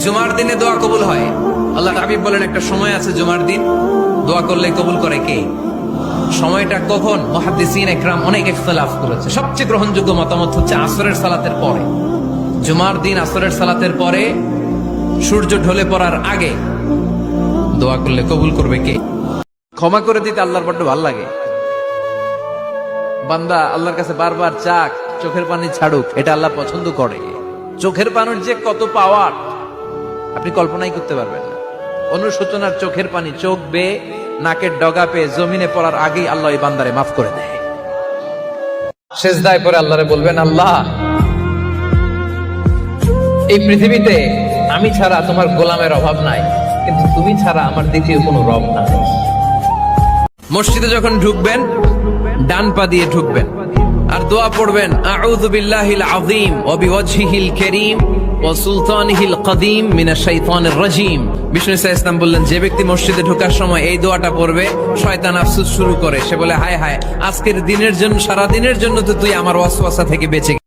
জুমার দিনে দোয়া কবুল হয়। আল্লাহ হাবিব বলেন, একটা সময় আছে জুমার দিন, দোয়া করলে কবুল করে কে? সময়টা কখন? মহাদিসিন একরাম অনেক করেছে। সবচেয়ে গ্রহণযোগ্য মতামত হচ্ছে আসরের সালাতের পরে। জুমার দিন আসরের সালাতের পরে সূর্য ঢলে পড়ার আগে দোয়া করলে কবুল করবে কে? ক্ষমা করে দিতে আল্লাহর বড্ড ভালো লাগে। বান্দা আল্লাহর কাছে বারবার চাক, চোখের পানি ছাড়ুক, এটা আল্লাহ পছন্দ করে। চোখের পানির যে কত পাওয়ার আপনি কল্পনাই করতে পারবেন না। অনুশোচনার চোখের পানি চোখ বে নাকের ডগা পেয়ে জমিনে পড়ার আগেই আল্লাহ বান্দারে মাফ করে দেয়। শেষ দায় পরে আল্লাহরে বলবেন, আল্লাহ, এই পৃথিবীতে আমি ছাড়া তোমার গোলামের অভাব নাই, কিন্তু তুমি ছাড়া আমার দ্বিতীয় কোনো রব নাই। মসজিদে যখন ঢুকবেন, ডান পা দিয়ে ঢুকবেন, আর দোয়া পড়বেন, আউযু বিল্লাহিল আযীম ওয়া বিওয়াজহিল কারীম। ওয়া সুলতানিহিল কদীম ইসা ইসলাম বললেন, যে ব্যক্তি মসজিদে ঢোকার সময় এই শয়তান শুরু করে। সে বলে, হায় হায়, আজকের দিনের জন্য সারা দিনের জন্য তো তুই আমার ওয়াসওয়াসা থেকে বেঁচে